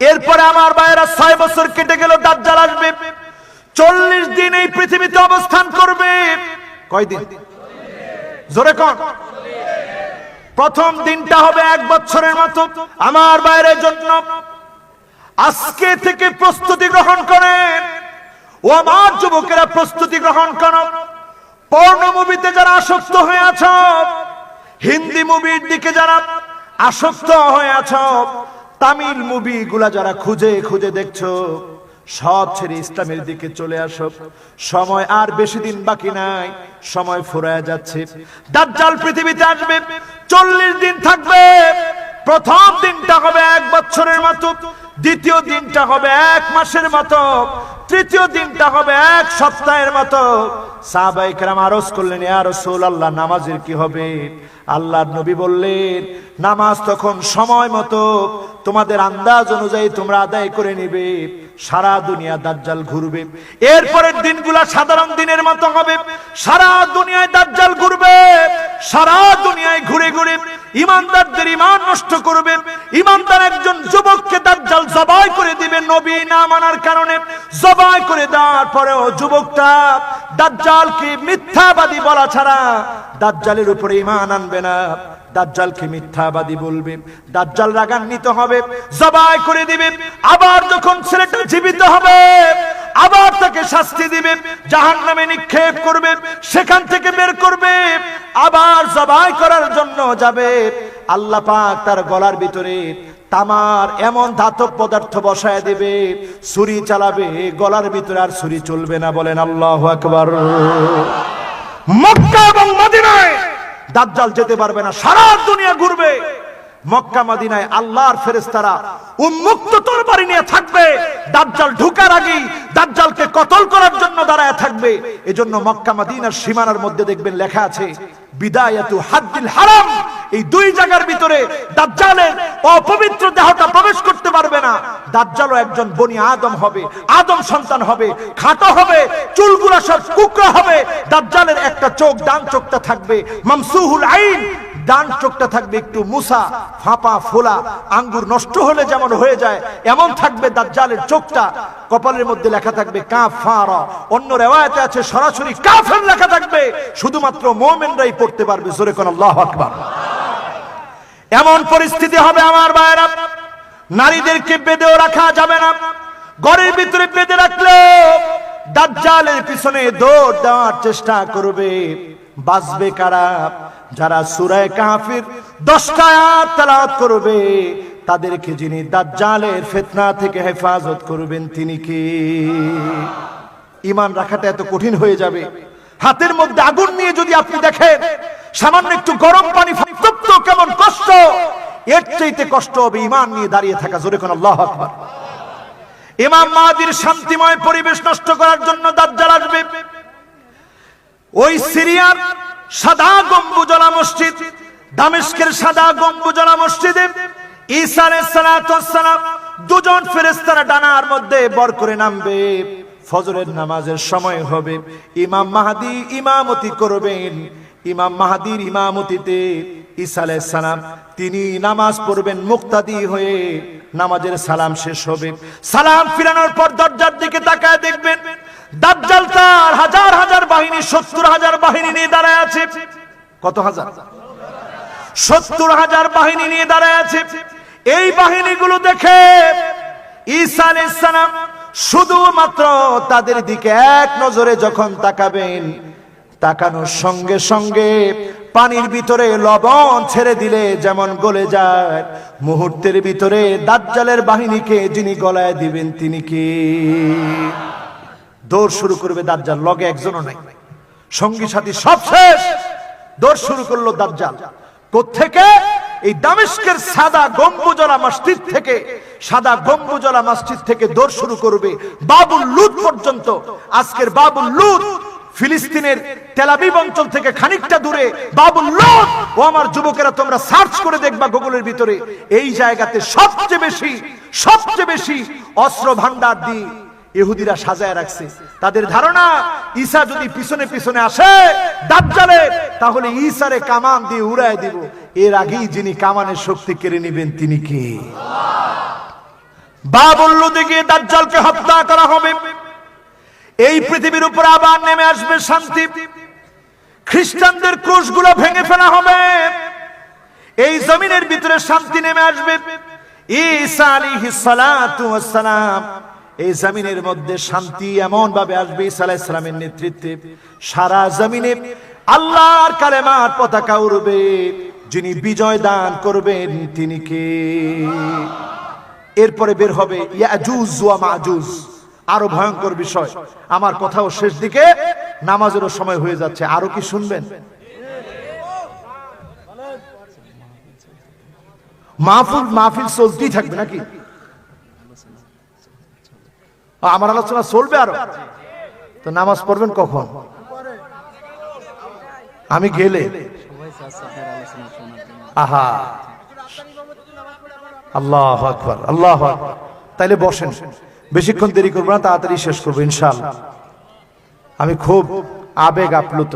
এরপরে আমার ভাইয়েরা ছয় বছর কেটে গেল, দাজ্জাল আসবে। চল্লিশ দিন এই পৃথিবীতে অবস্থান করবে। কয়দিন? জোরে কন। প্রথম দিনটা হবে এক বছরের মতো। আমার বাইরের জন্য আজকে থেকে প্রস্তুতি গ্রহণ করেন। ও আমার যুবকেরা প্রস্তুতি গ্রহণ করো। পর্ণ মুভিতে যারা আসক্ত হয়ে আছো, হিন্দি মুভির দিকে যারা আসক্ত হয়ে আছো তামিল মুভি গুলা যারা খুঁজে খুঁজে দেখছ, সব ছেড়ে ইসলামের দিকে চলে আসো। সময় আর বেশি দিন বাকি নাই, সময় ফুরায় যাচ্ছে। দাজ্জাল পৃথিবীতে আসবে, চল্লিশ দিন থাকবে। প্রথম দিনটা হবে এক বছরের মতো, দ্বিতীয় দিনটা হবে এক মাসের মতো, তৃতীয় দিনটা হবে এক সপ্তাহের মতো। সাহাবাই কেরাম আরজ করলেন, ইয়া রাসূলুল্লাহ, নামাজের কি হবে? আল্লাহর নবী বললেন, নামাজ তখন সময় মতো তোমাদের আন্দাজ অনুযায়ী তোমরা আদায় করে নিবে। সারা দুনিয়া দাজ্জাল ঘুরবে। এরপরের দিনগুলা সাধারণ দিনের মতো হবে। সারা দুনিয়ায় দাজ্জাল ঘুরবে। সারা দুনিয়ায় ঘুরে ঘুরে ইমানদারদের ইমান নষ্ট করবে। ইমানদার একজন যুবককে দাজ্জাল জবাই করে দিবে নবী না মানার কারণে। জবাই করে দেওয়ার পরেও যুবকটা দাজ্জালকে মিথ্যাবাদী বলা ছাড়া দাজ্জালের উপরে ইমান আনবে না। দাজ্জালকে মিথ্যাবাদী বলবে, দাজ্জাল রাগান্বিত হবে, জবাই করে দিবে, আবার যখন ছেলেটা জীবিত হবে, আবার তাকে শাস্তি দিবে জাহান নামে নিক্ষেপ করবে, সেখান থেকে বের করবে, আবার জবাই করার জন্য যাবে। আল্লাহ পাক তার গলার ভিতরে তামার এমন ধাতব পদার্থ বসায় দেবে, ছুরি চালাবে, গলার ভিতরে আর ছুরি চলবে না, বলেন আল্লাহ আকবার। মক্কা এবং মদিনায় দাজ্জাল যেতে পারবে না, সারা দুনিয়া ঘুরবে। মক্কা, মাদিনায় আল্লাহর ফেরেস্তারা উন্মুক্ত তরবারি নিয়ে থাকবে। দাজ্জাল ঢুকার আগেই দাজ্জালকে কতল করার জন্য দাঁড়ায় থাকবে। এজন্য মক্কা, মাদিনার সীমানার মধ্যে দেখবেন লেখা আছে বিদায়াতু হাদ্দিল হারাম। এই দুই জায়গার ভিতরে দাজ্জালের অপবিত্র দেহটা প্রবেশ করতে পারবে না। দাজ্জালও একজন বনি আদম হবে, আদম সন্তান হবে, খাটো হবে, চুলগুলা সব কুকরা হবে। দাজ্জালের একটা চোখ, ডান চোখটা থাকবে। মামসুহুল আইন ডান চোখটা থাকবে একটু মুসা ফাঁপা, ফোলা, আঙ্গুর নষ্ট হলে যেমন হয়ে যায়, এমন থাকবে দাজ্জালের চোখটা। কপালের মধ্যে লেখা থাকবে কাফারা। অন্য রেওয়ায়তে আছে সরাসরি কাফের লেখা থাকবে। শুধুমাত্র মোমেনরাই পড়তে পারবে, জোরে কোন আল্লাহ আকবার। এমন পরিস্থিতি হবে আমার ভাইরা নারীদেরকে বেঁধেও রাখা যাবে না। ঘরের ভিতরে বেঁধে রাখলে দাজ্জালের পিছনে দৌড় দেওয়ার চেষ্টা করবে। বাঁচবে কারা? যারা সুরায় কাফির দশটা তেলাওয়াত করবে, তাদেরকে যিনি দাজ্জালের ফিতনা থেকে হেফাজত করবেন, তিনি কি? ইমান রাখাটা এত কঠিন হয়ে যাবে। হাতের মধ্যে আগুন নিয়ে যদি আপনি দেখেন, সামান্য একটু গরম পানি তপ্ত কেমন কষ্ট, এর চাইতে কষ্ট হবে ইমান নিয়ে দাঁড়িয়ে থাকা। জোরে কোন আল্লাহ আকবার। ইমাম মাহাদির শান্তিময় পরিবেশ নষ্ট করার জন্য দাজ্জাল আসবে। ওই সিরিয়ার সাদা গম্বুজলা মসজিদ, দামেস্কের সাদা গম্বুজলা মসজিদে ঈসা আলাইহিস সালাম দুজন ফেরেশতারা ডানার মধ্যে বর করে নামবে। ফজরের নামাজের সময় হবে। ইমাম মাহাদি ইমামতি করবেন। ইমাম মাহাদির ইমামতিতে ঈসা সালাম, তিনি নামাজ পড়বেন মুক্তাদি হয়ে। নামাজের সালাম শেষ হবে। সালাম ফিরানোর পর দরজার দিকে তাকায় দেখবেন দাজ্জাল তার হাজার হাজার বাহিনী, সত্তর হাজার বাহিনী নিয়ে দাঁড়ায় আছে। কত হাজার? সত্তর হাজার বাহিনী নিয়ে দাঁড়ায় আছে। এই বাহিনীগুলো দেখে ঈসা আলাইহিস শুধুমাত্র তাদের দিকে এক নজরে যখন তাকাবেন, তাকানোর সঙ্গে সঙ্গে পানির ভিতরে লবণ ছেড়ে দিলে যেমন গলে যায়। মুহূর্তের ভিতরে দাজ্জালের বাহিনীকে যিনি গলায় দিবেন, তিনি কি? দৌড় শুরু করবে দাজ্জাল, লগে একজনও নাই। সঙ্গী সাথী সব শেষ। দৌড় শুরু করল দাজ্জাল। কোত্থেকে? এই দামেস্কের সাদা গম্বুজলা মসজিদ থেকে। সাদা গম্বুজলা মসজিদ থেকে দৌড় শুরু করবে বাবুল লুত পর্যন্ত। আজকের বাবুল লুত ফিলিস্তিনের তেলাবিব অঞ্চল থেকে খানিকটা দূরে। বাবুল লুত, ও আমার যুবকেরা, তোমরা সার্চ করে দেখবা গুগলের ভিতরে। এই জায়গাতে সবচেয়ে বেশি সবচেয়ে বেশি অস্ত্র ভান্ডার দিয়ে ইহুদিরা সাজায় রাখছে। তাদের ধারণা, ঈসা যদি পিছনে পিছনে আসে, দাজ্জালে, তাহলে ঈসারে কামান দিয়ে উড়ায় দিব। এর আগেই যিনি কামানের শক্তি কেড়ে নেবেন, তিনি কে? গিয়ে দাজ্জালকে হত্যা করা হবে। এই পৃথিবীর উপর আবার নেমে আসবে শান্তি। খ্রিস্টানদের ক্রুশগুলো ভেঙে ফেলা হবে। এই জমিনের ভিতরে শান্তি নেমে আসবে। ঈসা সালাম এই জমিনের মধ্যে শান্তি এমন ভাবে আসবে, ঈসা আলাইহিস সালামের নেতৃত্বে। সারা জমিনে আল্লাহর কালেমার পতাকা উড়বে, যিনি বিজয় দান করবেন তিনি কে? এরপরে বের হবে আরও ভয়ঙ্কর বিষয়, আমার কথাও শেষ দিকে, নামাজেরও সময় হয়ে যাচ্ছে, আরও কি শুনবেন? মাহফুল, মাহফিল চলতেই থাকবে নাকি? আমার আলোচনা চলবে আরও। তো নামাজ পড়বেন কখন? আমি গেলে। আহা। আল্লাহ আকবার, আল্লাহ তাইলে বসেন। বেশিক্ষণ দেরি করব না, তাড়াতাড়ি শেষ করব, ইনশাআল্লাহ। আমি খুব আবেগ আপ্লুত।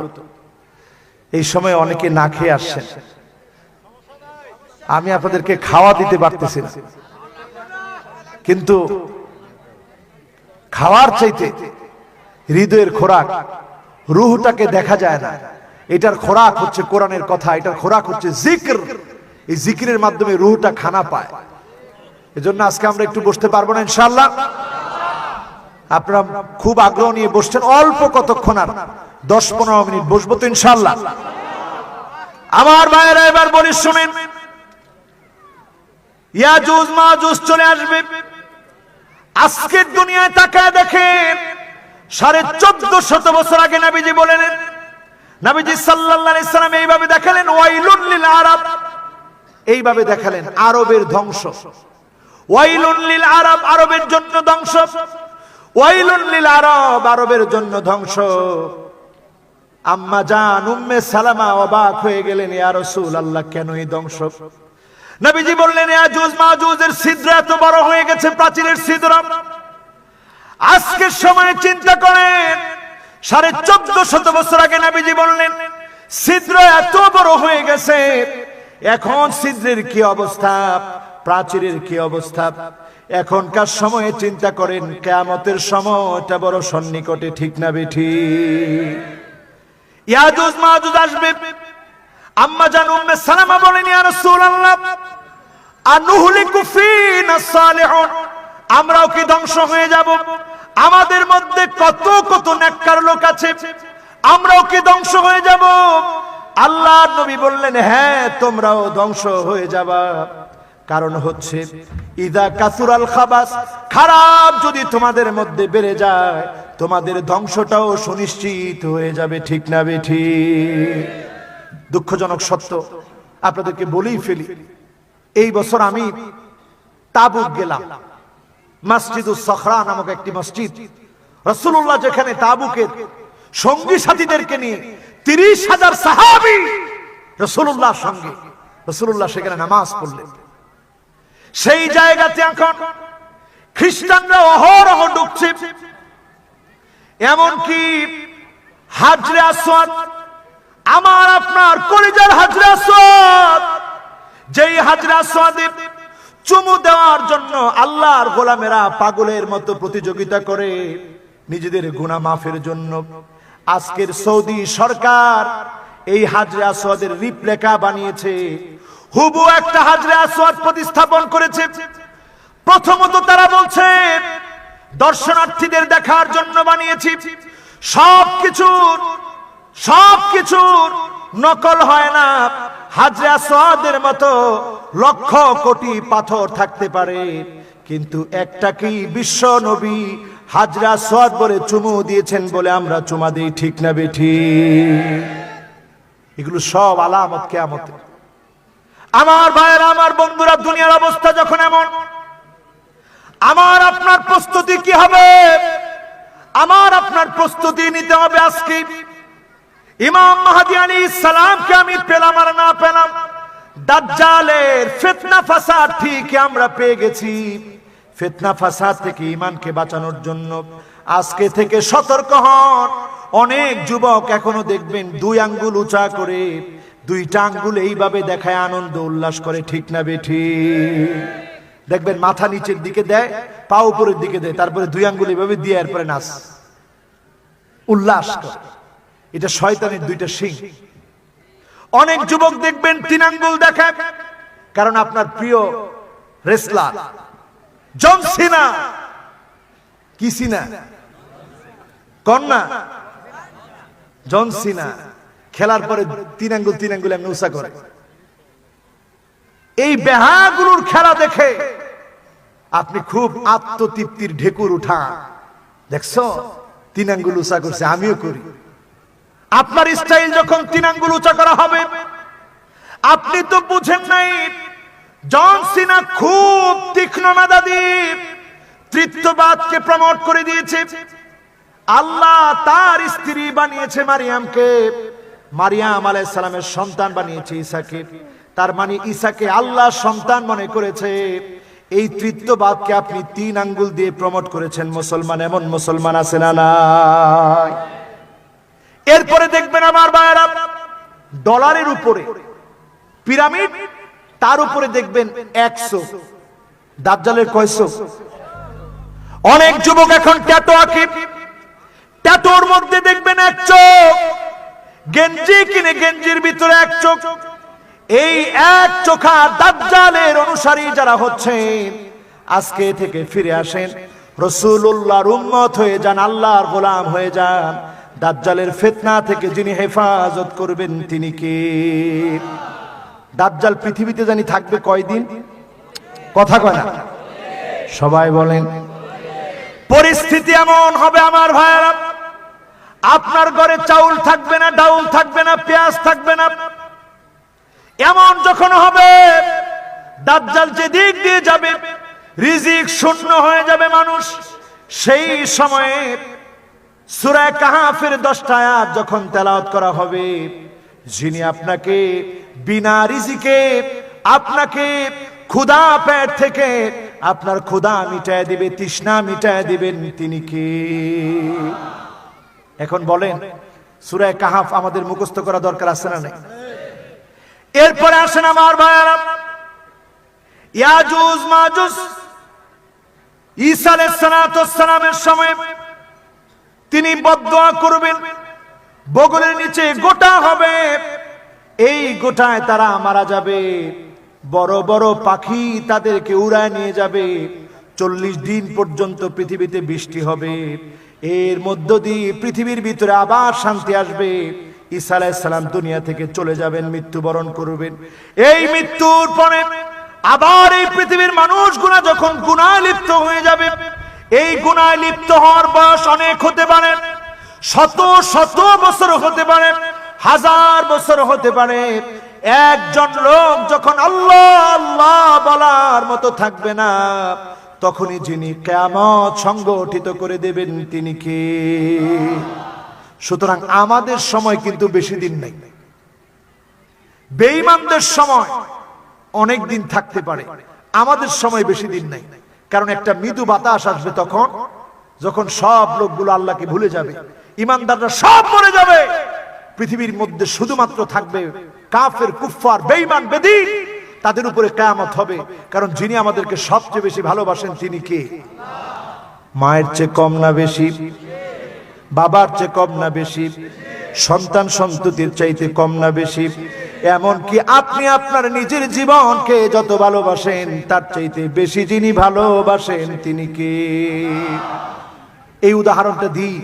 এই সময় অনেকে না খেয়ে আসছেন। আমি আপনাদেরকে খাওয়া দিতে পারতেছি কিন্তু খাওয়ার চাইতে হৃদয়ের খোরাক, রুহটাকে দেখা যায় না। এটার খোরাক হচ্ছে কোরআনের কথা, এটার খোরাক হচ্ছে জিক্র। এই জিকিরের মাধ্যমে রুহটা খানা পায়। এজন্য আজকে আমরা একটু বসতে পারব না, ইনশাআল্লাহ। আপনারা খুব আগ্রহ নিয়ে বসছেন, অল্প কতক্ষণ আর, দশ পনেরো মিনিট বসবো তো, ইনশাআল্লাহ। আমার ভাইয়েরা, এবার বলি, শুনেন। ইয়াজুজ, মাজুজ চলে আসবে। আজকের দুনিয়ায় তাকায় দেখেন, সাড়ে চোদ্দ শত বছর আগে নাবিজি বলেন নাবিজি সাল্লাল্লাহু আলাইহি এইভাবে দেখালেন, ওয়াইলুন লিল আরব। এইভাবে দেখালেন, আরবের ধ্বংস। ওয়াইলুন লিল আরব, আরবের জন্য ধ্বংস। ওয়াইলুন লিল আরব, আরবের জন্য ধ্বংস। আম্মা জান, উম্মে সালামা অবাক হয়ে গেলেন, ইয়া আল্লাহ কেন এই ধ্বংস? নবীজি বললেন ইয়াজুজ মাজুজের ছিদ্র এত বড় হয়ে গেছে, প্রাচীরের ছিদ্র। আজকের সময়ে চিন্তা করেন, সাড়ে চোদ্দ শত বছর আগে নবীজি বললেন, ছিদ্র এত বড় হয়ে গেছে, এখন ছিদ্রের কি অবস্থা? প্রাচীরের কি অবস্থা? এখনকার সময়ে চিন্তা করেন, কেয়ামতের সময়টা বড় সন্নিকটে, ঠিক না বেঠি? ইয়াজুজ মাজুজ আসবে। আম্মা জান উম্মে সালামা বলেন, ইয়া রাসূলুল্লাহ, আনুহলিকু ফিনা সালিহুন? আমরাও কি ধ্বংস হয়ে যাব? আমাদের মধ্যে কত কত নেককার লোক আছে, আমরাও কি ধ্বংস হয়ে যাব? আল্লাহর নবী বললেন হ্যাঁ তোমরাও ধ্বংস হয়ে যাবা। কারণ হচ্ছে, ইদা কাসুরাল খাবাস, খারাপ যদি তোমাদের মধ্যে বেড়ে যায়, তোমাদের ধ্বংসটাও সুনিশ্চিত হয়ে যাবে। ঠিক না বেঠি দুঃখজনক সত্য। আপনাদেরকে বলেই ফেলি, এই বছর আমি তাবুক গেলাম। মসজিদুল সখরা নামক একটি মসজিদ। রসুল্লাহ যেখানে তাবুকের সঙ্গী সাথীদেরকে নিয়ে তিরিশ হাজার সাহাবি রসুল্লাহর সঙ্গে রসুল্লাহ সেখানে নামাজ পড়লেন। সেই জায়গাতে এখন খ্রিস্টানরা অহরহ ঢুকছে এমনকি হাজরে আসওয়াদ আমার আপনার কলিজার হাজরে আসওয়াদ যেই হাজরে আসওয়াদে চুমু দেওয়ার জন্য আল্লাহর গোলামেরা পাগলের মতো প্রতিযোগিতা করে নিজেদের গুনাহ মাফের জন্য আজকের সৌদি সরকার এই হাজরা আসওয়াদের রিপ্লেকা বানিয়েছে। হুবু একটা হাজরা আসওয়াদ প্রতিস্থাপন করেছে। প্রথমত তারা বলছে, দর্শনার্থীদের দেখার জন্য বানিয়েছি। সব কিছুর সব কিছুর নকল হয় না। হাজরা সোয়াদের মতো লক্ষ কোটি পাথর থাকতে পারে। কিন্তু একটা কি বিশ্ব নবী হাজরা সোয়াদ বলে চুমু দিয়েছেন বলে আমরা চুমা দিই ঠিক না বেঠি? এগুলো সব আলামত কেয়ামতে। আমার ভাইয়েরা, আমার বন্ধুরা, দুনিয়ার অবস্থা যখন এমন, আমার আপনার প্রস্তুতি কি হবে? আমার আপনার প্রস্তুতি নিতে হবে আজকে। ইমাম মাহাদি আলী সালামকে আমি পেলাম আর না পেলাম। দাজ্জালের ফিতনা ফাসাদ ঠিক আমরা পেয়ে গেছি। ফিতনা ফাসাদ থেকে ইমানকে বাঁচানোর জন্য। আজকে থেকে সতর্ক হন। অনেক যুবক এখনও দেখবেন দুই আঙ্গুল উঁচা করে, দুইটা আঙ্গুল এইভাবে দেখায় আনন্দ উল্লাস করে, ঠিক না বেঠি? দেখবেন মাথা নিচের দিকে দেয়, পা উপরের দিকে দেয়, তারপরে দুই আঙ্গুল এইভাবে দিয়ে এরপরে নাচ। উল্লাস করে। এটা শয়তানের দুইটা সিং অনেক যুবক দেখবেন, তিন আঙ্গুল দেখায় কারণ আপনার প্রিয় রেসলার জন সিনা। কি সিনা? কন্যা? জন সিনা। খেলার পরে তিন আঙ্গুল তিন আঙ্গুল এমনি উষা করে। এই বেহাগুলোর খেলা দেখে আপনি খুব আত্মতৃপ্তির ঢেকুর উঠা দেখছ? তিন আঙ্গুল উঁচা করছে, আমিও করি। আপনার স্টাইল যখন তিন আঙ্গুল উঁচা করা হবে, আপনি তো বুঝেন নাই, জন সিনা খুব তীক্ষ্ণ মেধাদী তৃত্ববাদকে প্রমোট করে দিয়েছে। আল্লাহ তার স্ত্রী বানিয়েছে মারিয়ামকে। মারিয়াম আলাইহিস সালামের সন্তান বানিয়েছে ঈসাকে তার মানে ঈসাকে আল্লাহ সন্তান মনে করেছে। এই তৃত্ববাদকে আপনি তিন আঙ্গুল দিয়ে প্রমোট করেছেন, মুসলমান এমন মুসলমান আছে না নাই? এরপরে দেখবেন আমার ভাইয়েরা, ডলারের উপরে, পিরামিড, তার উপরে দেখবেন একশো, দাজ্জালের কয়শো। অনেক যুবক এখন ট্যাটো আঁকে। ট্যাটোর মধ্যে দেখবেন এক চোখ, গেঞ্জি কিনে গেঞ্জির ভিতরে এক চোখ। এই এক চোখা দাজ্জালের অনুসারী যারা হচ্ছেন, আজকে থেকে ফিরে আসেন। রসুল্লাহর উম্মত হয়ে যান, আল্লাহর গোলাম হয়ে যান। দাজ্জালের ফেতনা থেকে যিনি হেফাজত করবেন তিনি কে? দাজ্জাল পৃথিবীতে জানি থাকবে কয়দিন? কথা কয় না। সবাই বলেন, পরিস্থিতি এমন হবে আমার ভাইয়েরা। আপনার ঘরে চাউল থাকবে না, ডাউল থাকবে না, পেঁয়াজ থাকবে না। এমন যখন হবে, দাজ্জাল যে দিক দিয়ে যাবে, রিজিক শূন্য হয়ে যাবে মানুষ। সেই সময়ে সুরায় কাহাফের দশটা আয়াত যখন তেলাওয়াত করা হবে, যিনি আপনাকে বিনা রিজিকে আপনাকে ক্ষুধা পেট থেকে আপনার ক্ষুধা মিটায় দিবে, তৃষ্ণা মিটায় দিবেন, তিনি কে? এখন বলেন সুরায় কাহাফ আমাদের মুখস্থ করা দরকার আছে না নাই? এরপরে আসেন আমার ভাইয়ারা, ইয়াজুজ মাজুজ, ঈসা আলাইহিস সালামের সময়। তিনি বদদোয়া করবেন। বগলের নিচে গোটা হবে। এই গোটায় তারা মারা যাবে। বড় বড় পাখি তাদেরকে উড়ায় নিয়ে যাবে। চল্লিশ দিন পর্যন্ত পৃথিবীতে বৃষ্টি হবে। এর মধ্য দিয়ে পৃথিবীর ভিতরে আবার শান্তি আসবে। ঈসা আলাইসালাম দুনিয়া থেকে চলে যাবেন, মৃত্যুবরণ করবেন। এই মৃত্যুর পরে আবার এই পৃথিবীর মানুষ মানুষগুলা যখন গুণায় লিপ্ত হয়ে যাবে এই গুণায় লিপ্ত হওয়ার বয়স অনেক হতে পারে, শত শত বছর হতে পারে, হাজার বছর হতে পারে। একজন লোক যখন আল্লাহ আল্লাহ বলার মতো থাকবে না, তখনই যিনি কেমত সংগঠিত করে দেবেন, তিনি কে? সুতরাং আমাদের সময় কিন্তু বেশি দিন নেই। বেঈমানদের সময় অনেক দিন থাকতে পারে, আমাদের সময় বেশি দিন নাই। কারণ একটা মৃদু বাতাস আসবে তখন, যখন সব লোকগুলো আল্লাহকে ভুলে যাবে। ইমানদাররা সব মরে যাবে। পৃথিবীর মধ্যে শুধুমাত্র থাকবে কাফের, কুফফার, বেঈমান, বেদিন। তাদের উপরে কেয়ামত হবে। কারণ যিনি আমাদেরকে সবচেয়ে বেশি ভালোবাসেন তিনি কে? মায়ের চেয়ে কম না বেশি? বাবার চেয়ে কম না বেশি? সন্তান সন্ততির চাইতে কম না বেশি? এমন কি আপনি আপনার নিজের জীবনকে যত ভালোবাসেন, তার চাইতে বেশি যিনি ভালোবাসেন, তিনি কে? এই উদাহরণটা দিই।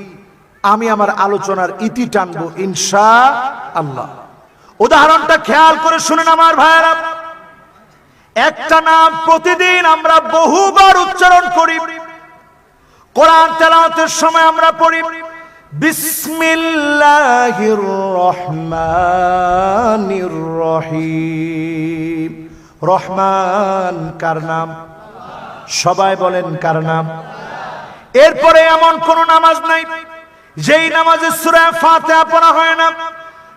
আমি আমার আলোচনার ইতি টানবো ইনশা আল্লাহ উদাহরণটা খেয়াল করে শুনেন আমার ভাইয়েরা। একটা নাম প্রতিদিন আমরা বহুবার উচ্চারণ করি। কোরআন তেলাওয়াতের সময় আমরা পড়ি। বিসমিল্লাহির রহমানির রহিম রহমান, কার নাম? সবাই বলেন, কার নাম? এরপরে এমন কোন নামাজ নাই, যেই নামাজে সূরা ফাতিহা পড়া হয় না।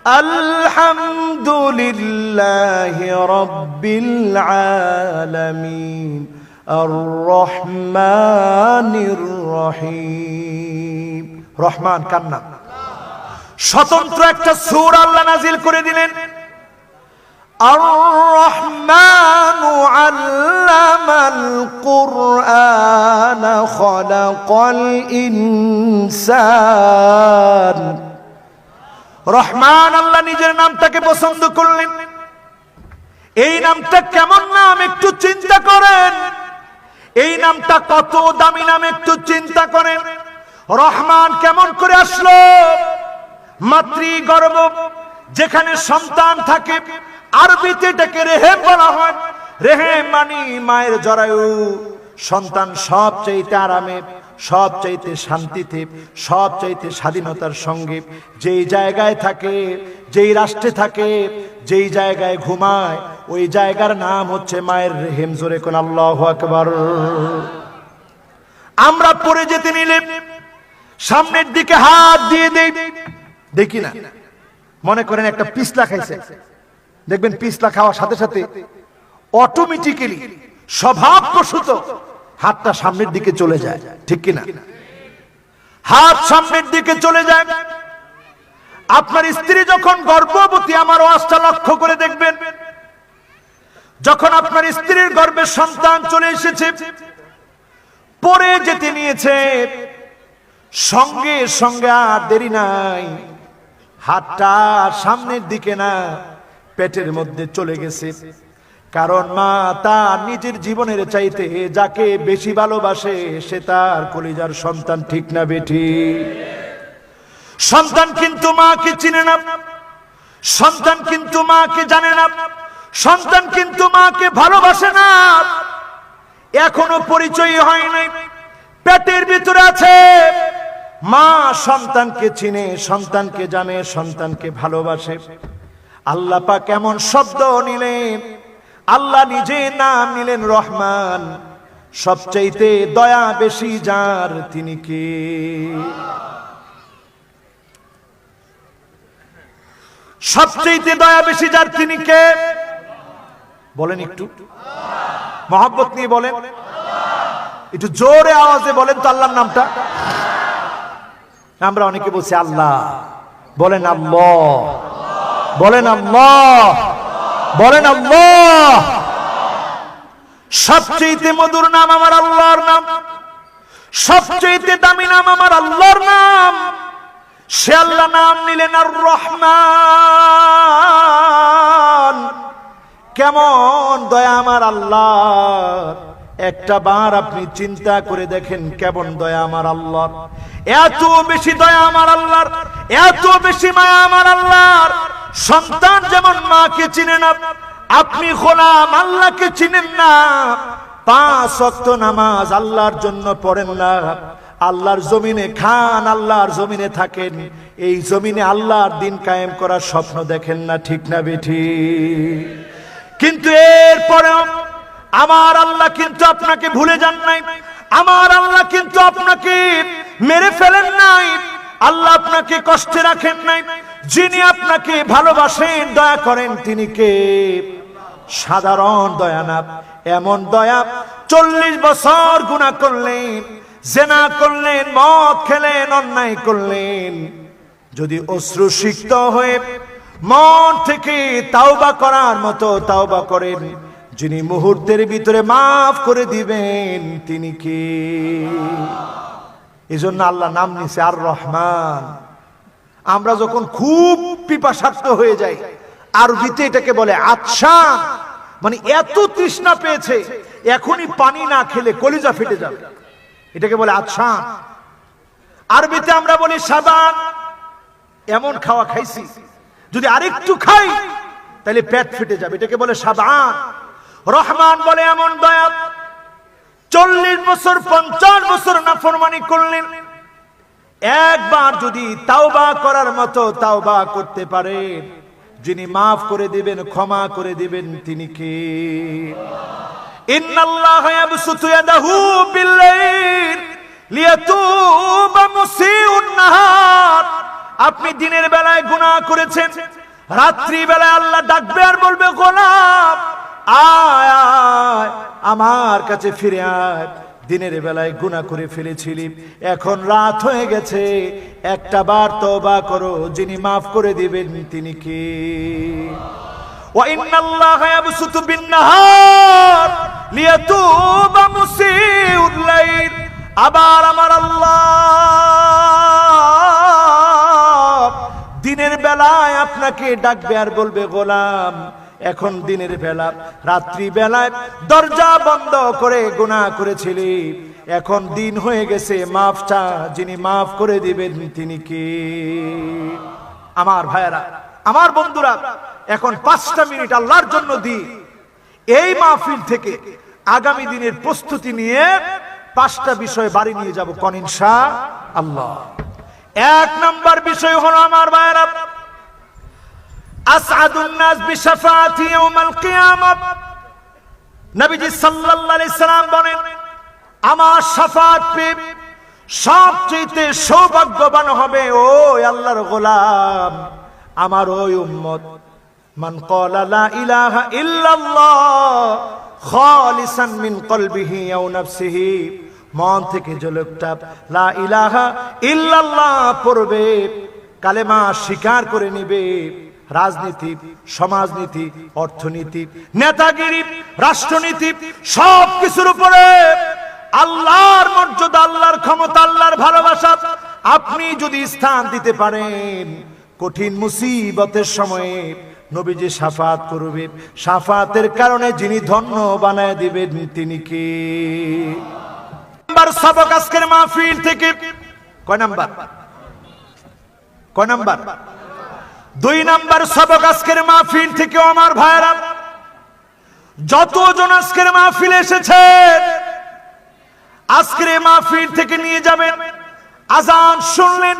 আলহামদুলিল্লাহ রাব্বিল আলামিন। আর রহমানির রহিম। রহমান কান্না। স্বতন্ত্র একটা সুর আল্লাহ নাজিল করে দিলেন। রহমান আল্লাহ নিজের নামটাকে পছন্দ করলেন। এই নামটা কেমন নাম একটু চিন্তা করেন। এই নামটা কত দামি নাম একটু চিন্তা করেন। রহমান কেমন করে আসলো? মাতৃ গর্ব যেখানে সন্তান থাকে, আরবিতে এটাকে রেহেম বলা হয়। রেহেম মানি মায়ের জরায়ু। সন্তান সব চাইতে আরামে সব চাইতে শান্তিতে সব চাইতে স্বাধীনতার সঙ্গে। যেই জায়গায় থাকে, যেই রাষ্ট্রে থাকে, যেই জায়গায় ঘুমায়, ওই জায়গার নাম হচ্ছে মায়ের রেহেম। জোরে কোন আল্লাহ আকবার। আমরা পড়ে যেতে নিলে সামনের দিকে হাত দিয়ে দেখি না। মনে করেন একটা পিছলা খাইছে। দেখবেন পিছলা খাওয়ার সাথে সাথে অটোমেটিক্যালি স্বভাবপ্রসূত হাতটা সামনের দিকে চলে যায়। ঠিক কিনা? হাত সামনের দিকে চলে যায়। আপনার স্ত্রী যখন গর্ভবতী, আমার ওয়াজটা লক্ষ্য করে দেখবেন। যখন আপনার স্ত্রীর গর্ভে সন্তান চলে এসেছে, পরে যেতে নিয়েছে। সঙ্গে সঙ্গে আর দেরি নাই। হাতটা সামনের দিকে না, পেটের মধ্যে চলে গেছে। কারণ মা তার নিজের জীবনের চাইতে যাকে বেশি ভালোবাসে, সে তার কলিজার সন্তান ঠিক না বেঠি। সন্তান কিন্তু মাকে চিনে না। সন্তান কিন্তু মাকে জানে না। সন্তান কিন্তু মাকে ভালোবাসে না। এখনও পরিচয় হয় নাই। পেটের ভিতরে আছে। মা সন্তানকে চিনে, সন্তানকে জানে, সন্তানকে ভালোবাসে। আল্লাহ কেমন শব্দ নিলেন, আল্লাহ নিজে নাম নিলেন রহমান। সবচাইতে দয়া বেশি যার, তিনি কে? সবচাইতে দয়া বেশি যার, তিনি কে? বলেন একটু। মহাব্বত নিয়ে বলেন। একটু জোরে আওয়াজে বলেন তো আল্লাহর নামটা। আমরা অনেকে বলছি আল্লাহ। বলেন আল্লাহ। বলেন আল্লাহ। বলেন আল্লাহ। সবচেয়ে মধুর নাম আমার আল্লাহর নাম। সবচেয়ে দামি নাম আমার আল্লাহর নাম। সে আল্লাহ নাম নিলেন আর রহমান। কেমন দয়া আমার আল্লাহ একটা বার আপনি চিন্তা করে দেখেন কেমন দয়া আমার আল্লাহর। এত বেশি দয়া আমার আল্লাহর, এত বেশি মায়া আমার আল্লাহর। সন্তান যেমন মাকে চিনে না, আপনি গোলাম, আল্লাহকে চিনেন না। পাঁচ ওয়াক্ত নামাজ আল্লাহর জন্য পড়েন না। আল্লাহর জমিনে খান, আল্লাহর জমিনে থাকেন। এই জমিনে আল্লাহর দিন কায়েম করার স্বপ্ন দেখেন না, ঠিক না বেঠি? কিন্তু এরপরেও আমার আল্লাহ কিন্তু আপনাকে ভুলে যান নাই। আমার আল্লাহ কিন্তু আপনাকে মেরে ফেলেন নাই। আল্লাহ আপনাকে কষ্টে রাখেন নাই। যিনি আপনাকে ভালোবাসেন, দয়া করেন তিনি কে? সাধারণ দয়া না, এমন দয়া। চল্লিশ বছর গুণা করলেন, জেনা করলেন, মদ খেলেন, অন্যায় করলেন। যদি অশ্রু সিক্ত হয়ে মন থেকে তাওবা করার মতো তাওবা করেন যিনি মুহূর্তের ভিতরে মাফ করে দিবেন, তিনি কি? এই জন্য আল্লাহ নাম নিছে আর রহমান আমরা যখন খুব পিপাসার্থ হয়ে যাই, আরবিতে এটাকে বলে আচ্ছা মানে এত তৃষ্ণা পেয়েছে, এখনই পানি না খেলে কলিজা ফেটে যাবে। এটাকে বলে আচ্ছা আরবিতে আমরা বলি সাবান। এমন খাওয়া খাইছি, যদি আরেকটু খাই, তাহলে পেট ফেটে যাবে। এটাকে বলে সাবান। রহমান বলে এমন দয়া। চল্লিশ বছর, পঞ্চাশ বছর নাফরমানি করলেন। একবার যদি তাওবা করার মতো তাওবা করতে পারেন, যিনি মাফ করে দিবেন, ক্ষমা করে দিবেন, তিনি কে? আপনি দিনের বেলায় গুনাহ করেছেন রাত্রি বেলায় আল্লাহ ডাকবে আর বলবে, গোলাম আয় আয়, আমার কাছে ফিরে আয়। দিনের বেলায় গুণা করে ফেলেছিলি। এখন রাত হয়ে গেছে। একটা বার তবা করো। যিনি মাফ করে দিবেন, তিনি কি? আবার আমার আল্লাহ দিনের বেলায় আপনাকে ডাকবে আর বলবে, গোলাম এখন দিনের বেলা রাত্রি বেলায় দরজা বন্ধ করে গুনাহ করেছিলি। এখন দিন হয়ে গেছে, মাফটা যিনি মাফ করে দিবেন, তিনি কে? আমার ভাইয়েরা, আমার বন্ধুরা, এখন পাঁচটা মিনিট আল্লাহর জন্য দিই এই মাহফিল থেকে আগামী দিনের প্রস্তুতি নিয়ে পাঁচটা বিষয় বাড়ি নিয়ে যাব কনিনশা আল্লাহ। এক নাম্বার বিষয় হলো, আমার ভাইয়েরা আসআদুন নাস বিশাফাতি ইয়াউমাল কিয়ামah নবীজি সাল্লাল্লাহু আলাইহি সাল্লাম বলেন, আমার শাফাত পেয়ে সবচেয়ে সৌভাগ্যবান হবে ওই আল্লাহর গোলাম, আমার ওই উম্মত। মান ক্বালা লা ইলাহা ইল্লাল্লাহ খালিসান মিন কলবিহি আও নাফসিহি। মন থেকে যে লোকটা লা ইলাহা ইল্লাল্লাহ পড়বে, কালেমা স্বীকার করে নিবে রাজনীতি, সমাজনীতি, অর্থনীতি, নেতাগিরি, রাষ্ট্রনীতি সব কিছুর উপরে আল্লাহর মর্যাদা, আল্লাহর ক্ষমতা, আল্লাহর ভালোবাসা আপনি যদি স্থান দিতে পারেন, কঠিন মুসিবতের সময়ে নবীজি সাফাত করবে সাফাতের কারণে যিনি ধন্য বানায় দিবেন, তিনি কি? নাম্বার সবক আজকের মাহফিল থেকে, কয় নাম্বার? কয় নাম্বার? দুই নাম্বার সবক আজকের মাহফিল থেকে আমার ভাইরা যতজন আজকের মাহফিল এসেছে, আজকের মাহফিল থেকে নিয়ে যাবেন, আজান শুনলেন,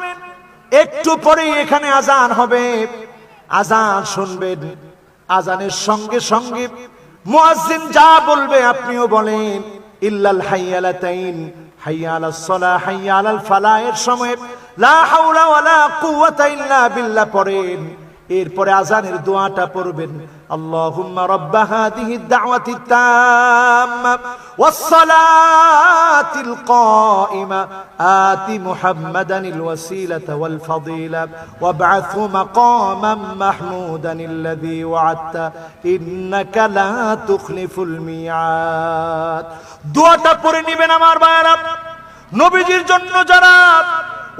একটু পরেই এখানে আজান হবে। আজান শুনবেন, আজানের সঙ্গে সঙ্গে মুয়াজ্জিন যা বলবে আপনিও বলেন, ইল্লাল হাইয়ালাতাইন পড়েন। এরপরে আজানের দোয়াটা পড়বেন আল্লাহ রাব্ব হাদিহি দাওয়াতি তাম্মা। কাইমা আতি মুহাম্মাদানিল ওয়াসিলাতা ওয়াল ফাদিলা ওয়াবআথহু মাকামান মাহমুদান আল্লাযী ওয়া'আদতা, ইন্নাকা লা তুখলিফুল মিয়াদ। দোয়াটা পড়ে নেবেন আমার ভাইরা নবীজির জন্য যারা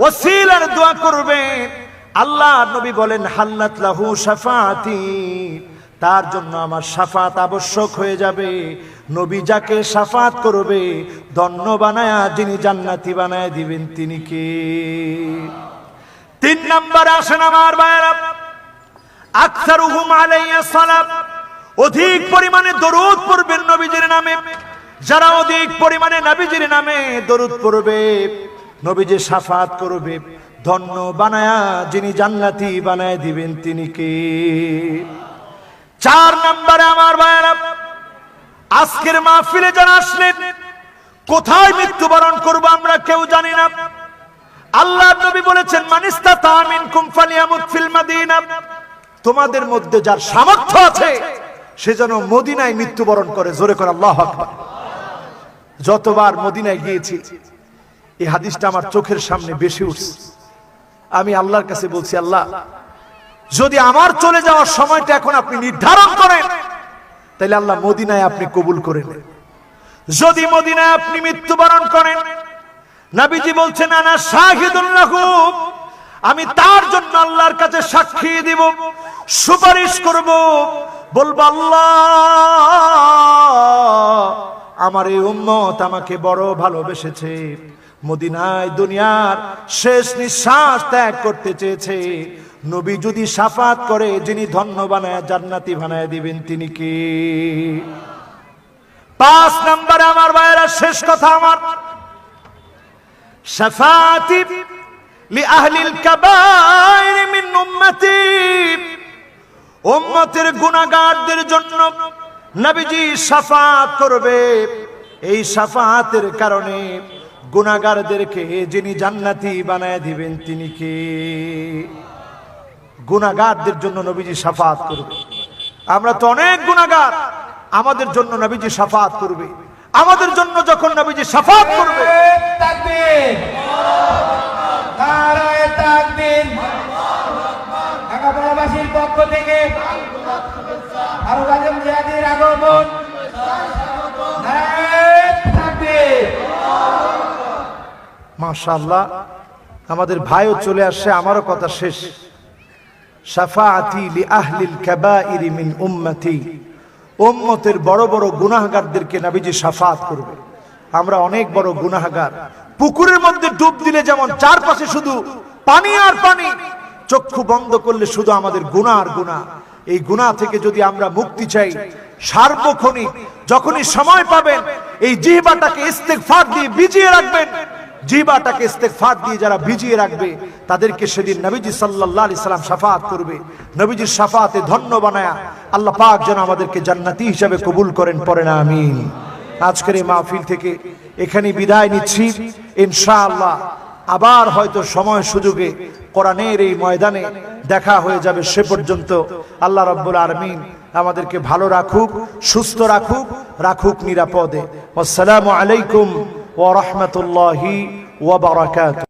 ওসিলার দোয়া করবেন, আল্লাহ নবী বলেন, হাল্লাত লাহু শাফাতি তার জন্য আমার সাফাত আবশ্যক হয়ে যাবে। নবী যাকে সাফাত করবে, ধন্য বানায়া যিনি জান্নাতি বানায় দিবেন তিনি কে? তিন নম্বরে আসেন আমার ভাইয়েরা। আকসারুহুম আলাইয়া সালাম। অধিক পরিমাণে দরুদ পড়বেন নবীজির নামে। যারা অধিক পরিমাণে নবীজির নামে দরুদ পড়বে, নবীজি সাফাত করবে। ধন্য বানায়া যিনি জান্নাতি বানায় দিবেন তিনি কে? চার নম্বরে আমার ভাইয়েরা, আজকের মাহফিলে যারা আসলেন, কোথায় মৃত্যুবরণ করব আমরা কেউ জানি না। আল্লাহ নবী বলেছেন মানিস্তা তামিন কুমফালিয়ামুত ফিল মাদিনা। তোমাদের মধ্যে যার সামর্থ্য আছে, সে যেন মদিনায় মৃত্যুবরণ করে। জোরে করে আল্লাহ আকবার। যতবার মদিনায় গিয়েছি, এই হাদিসটা আমার চোখের সামনে বেশি উঠছে। আমি আল্লাহর কাছে বলছি, আল্লাহ যদি আমার চলে যাওয়ার সময়টা এখন আপনি নির্ধারণ করেন তাহলে আল্লাহ মদিনায় আপনি কবুল করে নেন। যদি মদিনায় আপনি মৃত্যুবরণ করেন, নাবিজি বলছেন, আনা শাহিদুল্লাহ আমি তার জন্য আল্লাহর কাছে সাক্ষী দিব, সুপারিশ করব, বলব, আল্লাহ, আমার এই উম্মত আমাকে বড় ভালোবেসেছে। মদিনায় দুনিয়ার শেষ নিঃশ্বাস ত্যাগ করতে চেয়েছে। নবী যদি সাফাত করে, যিনি ধন্য বানায়, জান্নাতি বানায় দিবেন, তিনি কি? পাঁচ নম্বরে আমার ভাইয়েরা, শেষ কথা আমার। শাফাতি লিআহলিল কাবাইর মিন উম্মতি। উম্মতের গুনাহগারদের জন্য নবীজি সাফাত করবে। এই শাফাতের কারণে গুনাহগারদেরকে যিনি জান্নাতি বানায় দিবেন, তিনি কে? গুণাগারদের জন্য নবীজি সাফাত করবে। আমরা তো অনেক গুণাগার আমাদের জন্য নবীজি সাফাত করবে। আমাদের জন্য যখন নবীজি সাফাত করবে পক্ষ মাশাল্লাহ আমাদের ভাইও চলে আসছে আমারও কথা শেষ। শাফাআতি লি আহলিল কাবাইরি মিন উম্মতি। উম্মতের বড় বড় গুনাহগারদেরকে নবীজি শাফাত করবে। আমরা অনেক বড় গুনাহগার। পুকুরের মধ্যে ডুব দিলে যেমন চারপাশে শুধু পানি আর পানি, চক্ষু বন্ধ করলে শুধু আমাদের গুনাহ আর গুনাহ। এই গুনাহ থেকে যদি আমরা মুক্তি চাই, সার্বক্ষণিক, যখনই সময় পাবেন, এই জিহবাটাকে ইস্তেগফার দিয়ে ভিজিয়ে রাখবেন। জিবাটাকে ইস্তেগফার দিয়ে যারা ভিজিয়ে রাখবে, তাদেরকে সেদিন নবীজি সাল্লাল্লাহু আলাইহি সাল্লাম শাফাত করবে। নবীজির সাফাতে ধন্য বানায়া আল্লাহ পাক যেন আমাদেরকে জান্নাতি হিসাবে কবুল করেন পরে না আমিন। আজকের এই মাহফিল থেকে এখানে বিদায় নিচ্ছি। ইনশাআল্লাহ আবার হয়তো সময় সুযোগে কোরআনের এই ময়দানে দেখা হয়ে যাবে সে পর্যন্ত। আল্লাহ রাব্বুল আলামিন আমাদেরকে ভালো রাখুক, সুস্থ রাখুক রাখুক নিরাপদে। আসসালামু আলাইকুম। ওয়া রাহমাতুল্লাহি ওয়া বারাকাতুহু